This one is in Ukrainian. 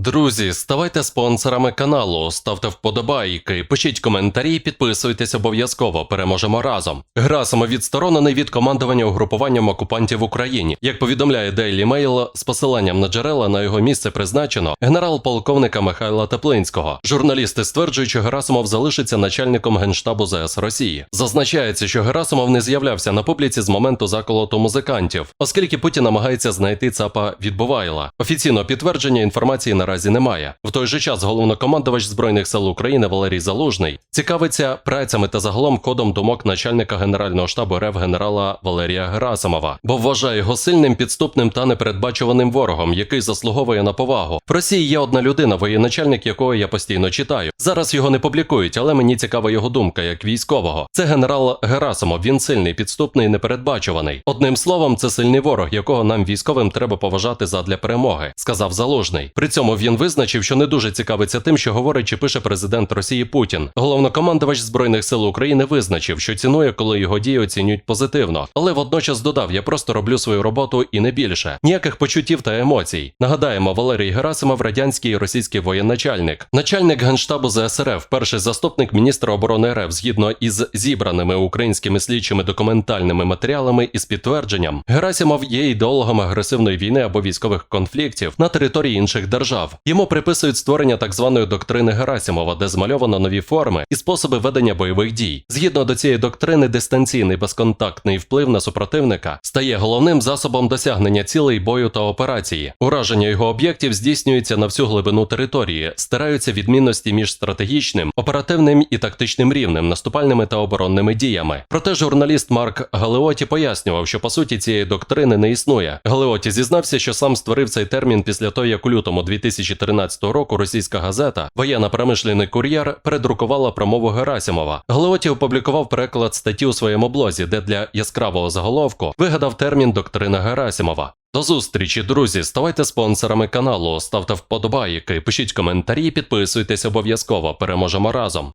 Друзі, ставайте спонсорами каналу, ставте вподобайки, пишіть коментарі, підписуйтесь обов'язково. Переможемо разом. Герасимов відсторонений від командування угрупуванням окупантів в Україні. Як повідомляє Daily Mail, з посиланням на джерела на його місце призначено генерал-полковника Михайла Теплинського. Журналісти стверджують, що Герасимов залишиться начальником генштабу ЗС Росії. Зазначається, що Герасимов не з'являвся на публіці з моменту заколоту музикантів, оскільки Путін намагається знайти ЦАПа Відбувайла. Офіційного підтвердження інформації наразі немає. В той же час головнокомандувач збройних сил України Валерій Залужний цікавиться працями та загалом кодом думок начальника генерального штабу РФ генерала Валерія Герасимова, бо вважає його сильним, підступним та непередбачуваним ворогом, який заслуговує на повагу. В Росії є одна людина, воєначальник якого я постійно читаю. Зараз його не публікують, але мені цікава його думка як військового. Це генерал Герасимов. Він сильний, підступний, непередбачуваний. Одним словом, це сильний ворог, якого нам військовим треба поважати задля перемоги, сказав Залужний. При цьому він визначив, що не дуже цікавиться тим, що говорить чи пише президент Росії Путін. Головнокомандувач збройних сил України визначив, що цінує, коли його дії оцінюють позитивно, але водночас додав: я просто роблю свою роботу і не більше. Ніяких почуттів та емоцій. Нагадаємо, Валерій Герасимов, радянський і російський воєначальник, начальник генштабу ЗСРФ, перший заступник міністра оборони РФ, згідно із зібраними українськими слідчими документальними матеріалами із підтвердженням, Герасимов є ідеологом агресивної війни або військових конфліктів на території інших держав. Йому приписують створення так званої доктрини Герасимова, де змальовано нові форми і способи ведення бойових дій. Згідно до цієї доктрини, дистанційний безконтактний вплив на супротивника стає головним засобом досягнення цілей бою та операції. Ураження його об'єктів здійснюється на всю глибину території, стираються відмінності між стратегічним, оперативним і тактичним рівнем, наступальними та оборонними діями. Проте журналіст Марк Галеоті пояснював, що по суті цієї доктрини не існує. Галеоті зізнався, що сам створив цей термін після того, як у лютому 2013 року російська газета Воєнно-промишлений кур'єр передрукувала промову Герасимова. Галеоті опублікував переклад статті у своєму блозі, де для яскравого заголовку вигадав термін доктрина Герасимова. До зустрічі, друзі. Ставайте спонсорами каналу, ставте вподобайки, пишіть коментарі, підписуйтесь обов'язково. Переможемо разом.